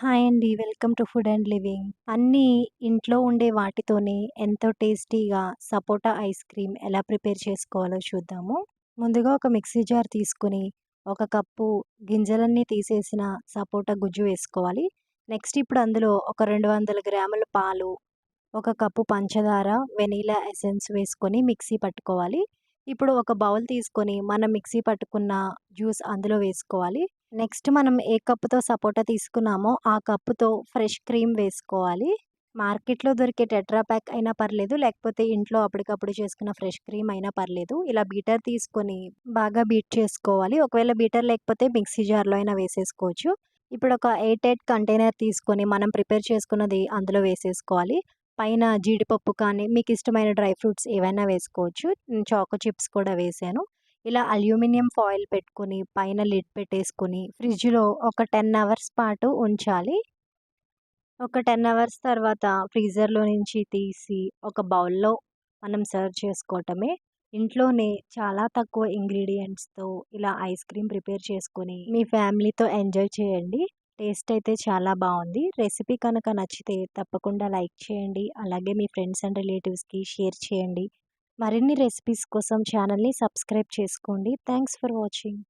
Hi అండి. Welcome to food and living. అన్నీ ఇంట్లో ఉండే వాటితోనే ఎంతో టేస్టీగా సపోటా ఐస్ క్రీమ్ ఎలా ప్రిపేర్ చేసుకోవాలో చూద్దాము. ముందుగా ఒక మిక్సీ జార్ తీసుకొని, ఒక కప్పు గింజలన్నీ తీసేసిన సపోటా గుజ్జు వేసుకోవాలి. నెక్స్ట్ ఇప్పుడు అందులో ఒక 200 గ్రాముల పాలు, ఒక కప్పు పంచదార, వెనీలా ఎసెన్స్ వేసుకొని మిక్సీ పట్టుకోవాలి. ఇప్పుడు ఒక బౌల్ తీసుకొని మనం మిక్సీ పట్టుకున్న జ్యూస్ అందులో వేసుకోవాలి. నెక్స్ట్ మనం ఏ కప్పుతో సపోటా తీసుకున్నామో ఆ కప్పుతో ఫ్రెష్ క్రీమ్ వేసుకోవాలి. మార్కెట్‌లో దొరికే టెట్రా ప్యాక్ అయినా పర్లేదు. లేకపోతే ఇంట్లో అప్పటికప్పుడు చేసుకున్న ఫ్రెష్ క్రీమ్ అయినా పర్లేదు. ఇలా బీటర్ తీసుకొని బాగా బీట్ చేసుకోవాలి. ఒకవేళ బీటర్ లేకపోతే మిక్సీ జార్‌లో అయినా వేసేసుకోవచ్చు. ఇప్పుడు ఒక ఎయిట్ ఎయిట్ కంటైనర్ తీసుకొని మనం ప్రిపేర్ చేసుకున్నది అందులో వేసేసుకోవాలి. పైన జీడిపప్పు కానీ మీకు ఇష్టమైన డ్రై ఫ్రూట్స్ ఏవైనా వేసుకోవచ్చు. చాకో చిప్స్ కూడా వేసాను. ఇలా అల్యూమినియం ఫాయిల్ పెట్టుకొని పైన లిడ్ పెట్టేసుకొని ఫ్రిడ్జ్‌లో ఒక 10 అవర్స్ పాటు ఉంచాలి. ఒక 10 అవర్స్ తర్వాత ఫ్రీజర్‌లో నుంచి తీసి ఒక బౌల్‌లో మనం సర్వ్ చేసుకోవటమే. ఇంట్లోనే చాలా తక్కువ ఇంగ్రీడియంట్స్తో ఇలా ఐస్ క్రీమ్ ప్రిపేర్ చేసుకొని మీ ఫ్యామిలీతో ఎంజాయ్ చేయండి. టేస్ట్ అయితే చాలా బాగుంది రెసిపీ కనుక నచ్చితే తప్పకుండా లైక్ చేయండి. అలాగే మీ ఫ్రెండ్స్ అండ్ రిలేటివ్స్‌కి షేర్ చేయండి. మరిన్ని రెసిపీస్ కోసం ఛానల్‌ని సబ్స్క్రైబ్ చేసుకోండి. Thanks for watching.